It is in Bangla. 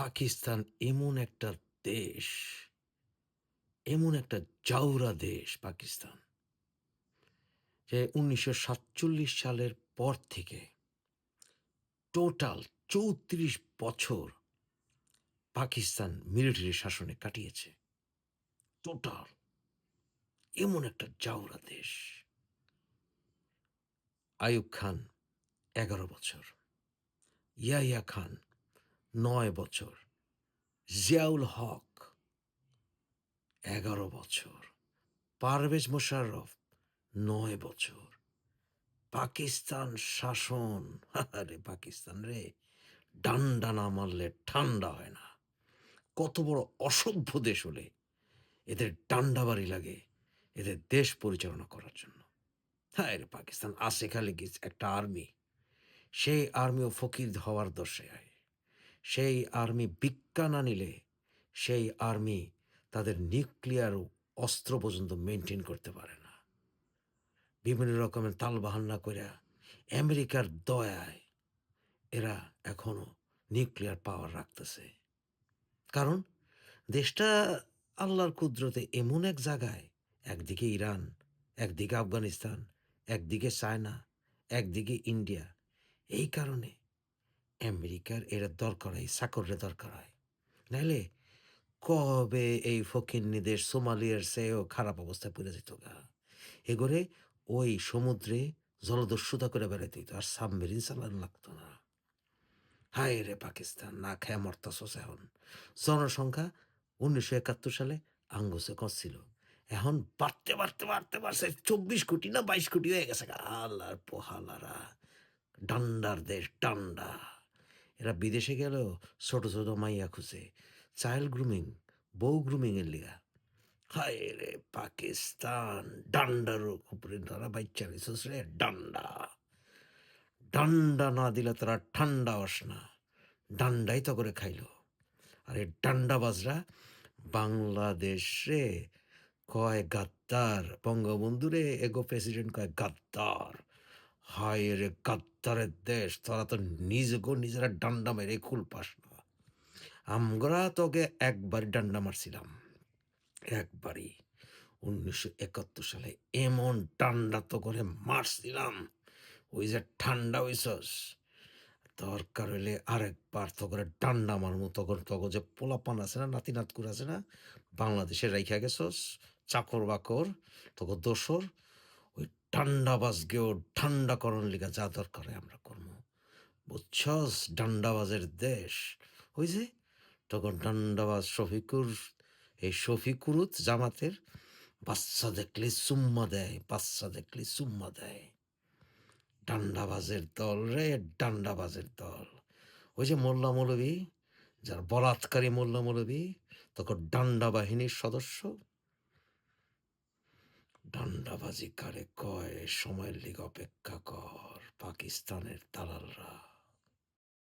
পাকিস্তান এমন একটা দেশ, এমন একটা জাউরা দেশ পাকিস্তান, যে উনিশশো সাতচল্লিশ সালের পর থেকে টোটাল চৌত্রিশ বছর পাকিস্তান মিলিটারি শাসনে কাটিয়েছে। টোটাল এমন একটা জাউরা দেশ। আয়ুব খান, এগারো বছর। ইয়াহিয়া খান নয় বছর। জিয়াউল হক, এগারো বছর। পারভেজ মোশাররফ, নয় বছর। পাকিস্তান শাসন, আরে পাকিস্তান রে, ডান্ডা না মারলে ঠান্ডা হয় না। কত বড় অসভ্য দেশ হলে এদের ডান্ডা বাড়ি লাগে এদের দেশ পরিচালনা করার জন্য। হ্যাঁ রে পাকিস্তান আসে খালি একটা আর্মি। সেই আর্মিও ফকির হওয়ার দর্শে হয় সেই আর্মি বিজ্ঞা না নিলে সেই আর্মি তাদের নিউক্লিয়ার অস্ত্র পর্যন্ত মেনটেন করতে পারে না। বিভিন্ন রকমের তাল বাহান্না করে আমেরিকার দয়ায় এরা এখনও নিউক্লিয়ার পাওয়ার রাখতেছে। কারণ দেশটা আল্লাহর কুদরতে এমন এক জায়গায়, একদিকে ইরান, একদিকে আফগানিস্তান, একদিকে চায়না, একদিকে ইন্ডিয়া, এই কারণে আমেরিকার এরা দরকার হয় সাকরের দরকার হয়। নাইলে কবে এই ফকিন্নি দেশ সোমালিয়ার চেয়েও খারাপ অবস্থায় পড়ে যেত গা? এগোরে ওই সমুদ্রে জলদস্যুতা করে বেড়াতে হইতো, আর সাবমেরিন চালানো লাগতো না। হায় রে পাকিস্তান, না খেয়ে মরতাছস এখন। জনসংখ্যা উনিশশো একাত্তর সালে আঙ্গুসে কছিল এখন বাড়তে বাড়তে বাড়তে, বাড়ছে। চব্বিশ কোটি না বাইশ কোটি হয়ে গেছে গা। আল্লাহর পোহালারা। ডান্ডার দেশ ডান্ডা। এরা বিদেশে গেলেও ছোট ছোট মাইয়া খুঁজে। চাইল্ড গ্রুমিং, বউ গ্রুমিং এর লিগা। হায় রে পাকিস্তান ডান্ডার উপরে ধরা বাচ্চা রিসোর্স রে, ডান্ডা। ডান্ডা না দিলে তারা ঠান্ডা আস না। ডান্ডাই তো করে খাইলো। আর এই ডান্ডাবাজরা, বাংলাদেশে কয় গাদ্দার, বঙ্গবন্ধুরে এগো প্রেসিডেন্ট কয় গাদ্দার। হায় রে গাদ্দারের দেশ, তোরা তো নিজগো নিজেরা ডান্ডা মেরে কুল পাস না। আমরা তোকে একবার ডান্ডা মারছিলাম। একবারই। উনিশশো একাত্তর সালে এমন ডান্ডা তো করে মারছিলাম। ওই যে ঠান্ডা হইছস। দরকার হইলে আরেকবার তো করে ডান্ডা মারমু। তখন তখন যে পোলাপান আছে না নাতি নাতকুর আছে না, বাংলাদেশে রাইখা গেছস চাকর বাকর তখন দোসর ওই ঠান্ডাবাজকেও ঠান্ডা করণ লিগা যা দরকার আমরা করব। বুঝছস? ডান্ডাবাজের দেশ। ওই যে, তখন ডান্ডাবাজ শফিকুর, এই শফিকুরুত জামাতের বাচ্চা দেখলে চুম্মা দেয়, বাচ্চা দেখলে চুম্মা দেয়। ডান্ডাবাজের দল রে ডান্ডাবাজের দল। ওই যে মোল্লা মৌলবী যার বলাৎকারী মোল্লা মৌলবী তখন ডান্ডা বাহিনীর সদস্য। ডান্ডাবাজি কারে কয়? সময়ের লিগ অপেক্ষা কর পাকিস্তানের দালালরা।